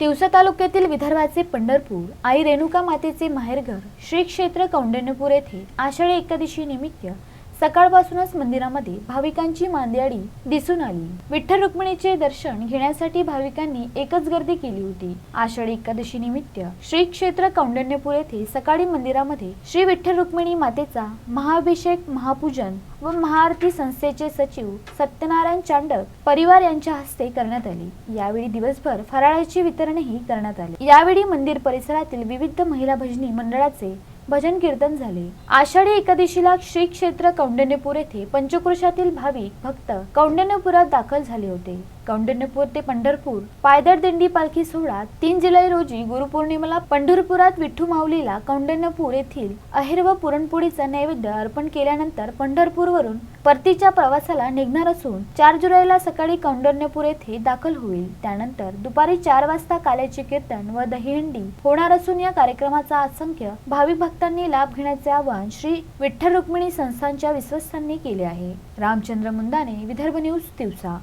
तिवसा तालुक्यातील विदर्भाचे पंढरपूर आई रेणुका मातेचे माहेरघर श्री क्षेत्र कौंडण्यपूर येथे आषाढी एकादशी निमित्त सकाळपासूनच मंदिरामध्ये भाविकांची मांदियाडी दिसून आली. विठ्ठल रुक्मिणीचे दर्शन घेण्यासाठी भाविकांनी एकच गर्दी केली होती. आषाढी एकादशी निमित्त श्री क्षेत्र कौंडण्यपूर येथे सकाळी मंदिरामध्ये श्री विठ्ठल रुक्मिणी मातेचा महाअभिषेक महापूजन व महाआरती संस्थेचे सचिव सत्यनारायण चांडक परिवार यांच्या हस्ते करण्यात आली. यावेळी दिवसभर फराळाचे वितरणही करण्यात आले. यावेळी मंदिर परिसरातील विविध महिला भजनी मंडळाचे भजन कीर्तन झाले. आषाढी एकादशीला श्री क्षेत्र कौंडण्यपूर येथे पंचक्रोशातील भाविक भक्त कौंडण्यपुरात दाखल झाले होते. कौंडण्यपूर ते पंढरपूर पायदळ दिंडी पालखी सोहळा तीन जुलै रोजी गुरुपौर्णिमेला पंढरपुरात विठ्ठू माऊलीला कौंडण्यपूर येथील अहेर व पुरणपोळीचा नैवेद्य अर्पण केल्यानंतर पंढरपूरवरून परतीच्या प्रवासाला निघणार असून चार जुलैला सकाळी कौंडण्यपूर येथे दाखल होईल. त्यानंतर दुपारी चार वाजता काल्याचे कीर्तन व दहीहंडी होणार असून या कार्यक्रमाचा असंख्य भाविक भक्तांनी लाभ घेण्याचे आवाहन श्री विठ्ठल रुक्मिणी संस्थांच्या विश्वस्तांनी केले आहे. रामचंद्र मुंदाने विदर्भ न्यूज दिवसा